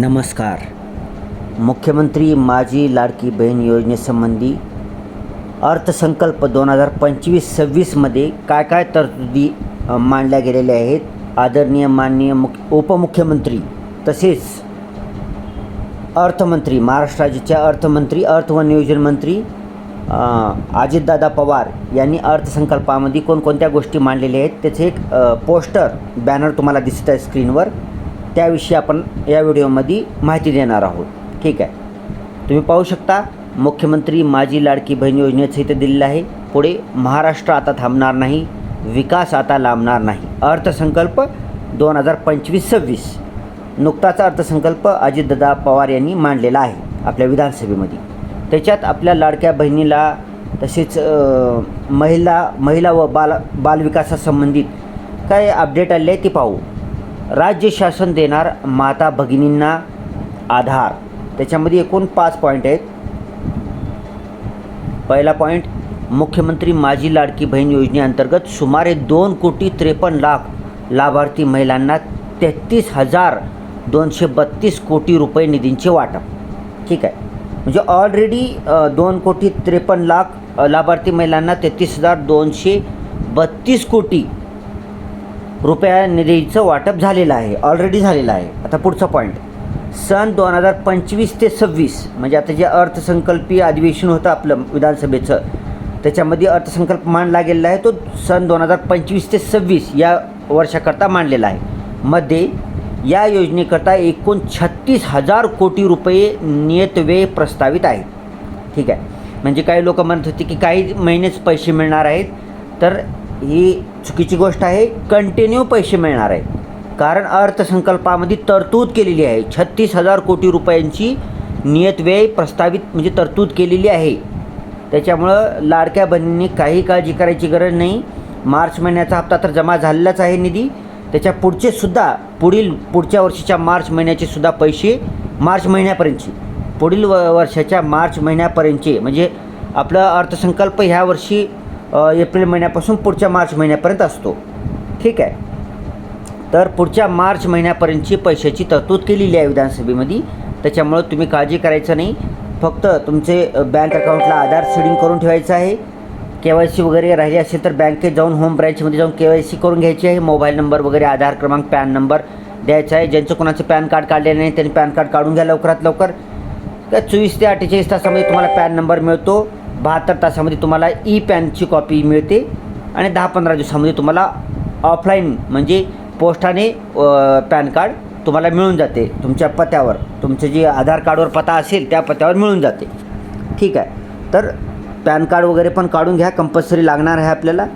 नमस्कार। मुख्यमंत्री माझी लाडकी बहीण योजनेसंबंधी अर्थसंकल्प दोन हजार पंचवीस सव्वीसमध्ये काय काय तरतुदी मांडल्या गेलेल्या आहेत? आदरणीय माननीय मुख्य उपमुख्यमंत्री तसेच अर्थमंत्री महाराष्ट्र राज्याचे अर्थमंत्री अर्थ व नियोजन मंत्री अजितदादा पवार यांनी अर्थसंकल्पामध्ये कोणकोणत्या गोष्टी मांडलेल्या आहेत? त्याचे एक पोस्टर बॅनर तुम्हाला दिसत आहे स्क्रीनवर. त्याविषयी आपण या व्हिडिओमध्ये माहिती देणार आहोत. ठीक आहे? तुम्ही पाहू शकता मुख्यमंत्री माझी लाडकी बहीण योजनेचं इथे दिलेलं आहे. पुढे महाराष्ट्र आता थांबणार नाही विकास आता लांबणार नाही. अर्थसंकल्प दोन हजार पंचवीस सव्वीस नुकताच अर्थसंकल्प अजितदादा पवार यांनी मांडलेला आहे आपल्या विधानसभेमध्ये. त्याच्यात आपल्या लाडक्या बहिणीला तसेच महिला महिला व बाल बालविकासासंबंधित काय अपडेट आले आहे ते पाहू. राज्य शासन देणार माता भगिनींना आधार. त्याच्यामध्ये एकूण पाच पॉईंट आहेत. पहिला पॉईंट मुख्यमंत्री माझी लाडकी बहीण योजनेअंतर्गत सुमारे दोन कोटी त्रेपन्न लाख लाभार्थी महिलांना तेहतीस हजार दोनशे बत्तीस कोटी रुपये निधींचे वाटप. ठीक आहे. म्हणजे ऑलरेडी दोन कोटी त्रेपन्न लाख लाभार्थी महिलांना तेहतीस हजार दोनशे बत्तीस कोटी रुपया निधीचं वाटप झालेलं आहे ऑलरेडी झालेलं आहे. आता पुढचा पॉईंट सन दोन हजार पंचवीस ते सव्वीस म्हणजे आता जे अर्थसंकल्पीय अधिवेशन होतं आपलं विधानसभेचं त्याच्यामध्ये अर्थसंकल्प मांडला गेलेला आहे तो सन दोन हजार पंचवीस ते सव्वीस या वर्षाकरता मांडलेला आहे. मध्ये या योजनेकरता एकूण छत्तीस हजार कोटी रुपये नियतव्यय प्रस्तावित आहेत ठीक आहे. म्हणजे काही लोक म्हणत होते की काही महिनेच पैसे मिळणार आहेत तर ही चुकीची गोष्ट आहे. कंटिन्यू पैसे मिळणार आहे. कारण अर्थसंकल्पामध्ये तरतूद केलेली आहे. छत्तीस हजार कोटी रुपयांची नियत व्यय प्रस्तावित म्हणजे तरतूद केलेली आहे. त्याच्यामुळं लाडक्या बहिणींनी काही काळजी करायची गरज नाही. मार्च महिन्याचा हप्ता तर जमा झालेलाच आहे निधी. त्याच्या पुढचे सुद्धा पुढील पुढच्या वर्षीच्या मार्च महिन्याचे सुद्धा पैसे मार्च महिन्यापर्यंतचे. पुढील व वर्षाच्या मार्च महिन्यापर्यंतचे. म्हणजे आपलं अर्थसंकल्प ह्या वर्षी एप्रिल महिन्यापासून पुढच्या मार्च महिन्यापर्यंत असतो. ठीक आहे? तर पुढच्या मार्च महिन्यापर्यंतची पैशाची तरतूद केलेली आहे विधानसभेमध्ये. त्याच्यामुळं तुम्ही काळजी करायचं नाही. फक्त तुमचे बँक अकाउंटला आधार सीडिंग करून ठेवायचं आहे. के वाय सी वगैरे राहिली असेल तर बँकेत जाऊन होम ब्रँचमध्ये जाऊन के वाय सी करून घ्यायची आहे. मोबाईल नंबर वगैरे आधार क्रमांक पॅन नंबर द्यायचा आहे. ज्यांचं कोणाचं पॅन कार्ड काढलेलं नाही त्यांनी पॅन कार्ड काढून घ्या लवकरात लवकर. त्या चोवीस ते अठ्ठेचाळीस तासामध्ये तुम्हाला पॅन नंबर मिळतो. बहात्तर तासामध्ये तुम्हाला ई पॅनची कॉपी मिळते. आणि दहा पंधरा दिवसामध्ये तुम्हाला ऑफलाईन म्हणजे पोस्टाने पॅन कार्ड तुम्हाला मिळून जाते. तुमच्या पत्यावर तुमचं जे आधार कार्डवर पत्ता असेल त्या पत्त्यावर मिळून जाते. ठीक आहे. तर पॅन कार्ड वगैरे पण काढून घ्या. कंपल्सरी लागणार आहे आपल्याला.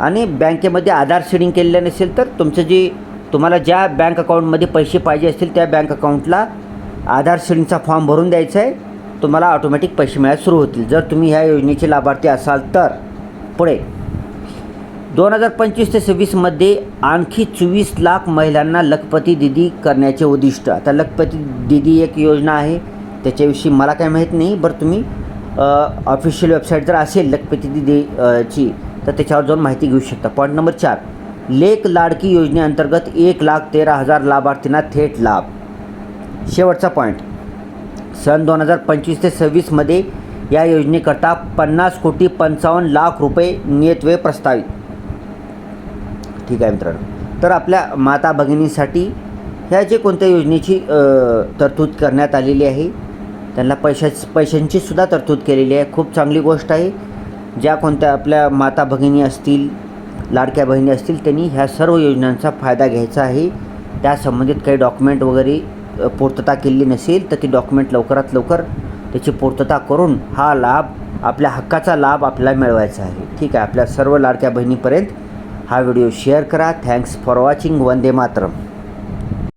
आणि बँकेमध्ये आधार शेडिंग केलेलं नसेल तर तुमचं जे तुम्हाला ज्या बँक अकाउंटमध्ये पैसे पाहिजे असतील त्या बँक अकाउंटला आधार शेडिंगचा फॉर्म भरून द्यायचा आहे. तुम्हाला ऑटोमॅटिक पैसे मिळायला सुरू होतील. जर तुम्ही ह्या योजनेचे लाभार्थी असाल तर. पुढे. दोन हजार पंचवीस ते सव्वीसमध्ये आणखी चोवीस लाख महिलांना लखपती दिदी करण्याचे उद्दिष्ट. आता लखपती दिदी एक योजना आहे. त्याच्याविषयी मला काय माहीत नाही. बरं तुम्ही ऑफिशियल वेबसाईट जर असेल लखपती दिदी ची तर त्याच्यावर जाऊन माहिती घेऊ शकता. पॉईंट नंबर चार. लेख लाडकी योजनेअंतर्गत एक लाख तेरा हजार लाभार्थींना थेट लाभ. शेवटचा पॉईंट सन दोन हजार पंचवीस ते सव्वीसमध्ये या योजनेकरता पन्नास कोटी पंचावन्न लाख रुपये नियतवे प्रस्तावित. ठीक आहे मित्रांनो. तर आपल्या माता भगिनींसाठी ह्या जे कोणत्या योजनेची तरतूद करण्यात आलेली आहे त्यांना पैशा पैशांची सुद्धा तरतूद केलेली आहे. खूप चांगली गोष्ट आहे. ज्या कोणत्या आपल्या माता भगिनी असतील लाडक्या बहिणी असतील त्यांनी ह्या सर्व योजनांचा फायदा घ्यायचा आहे. त्या संबंधित काही डॉक्युमेंट वगैरे पूर्तता केलेली नसेल तर ती डॉक्युमेंट लवकरात लवकर त्याची पूर्तता करून हा लाभ आपल्या हक्काचा लाभ आपल्याला मिळवायचा आहे. ठीक आहे. आपल्या सर्व लाडक्या बहिणीपर्यंत हा व्हिडिओ शेअर करा. Thanks for watching Vande Mataram.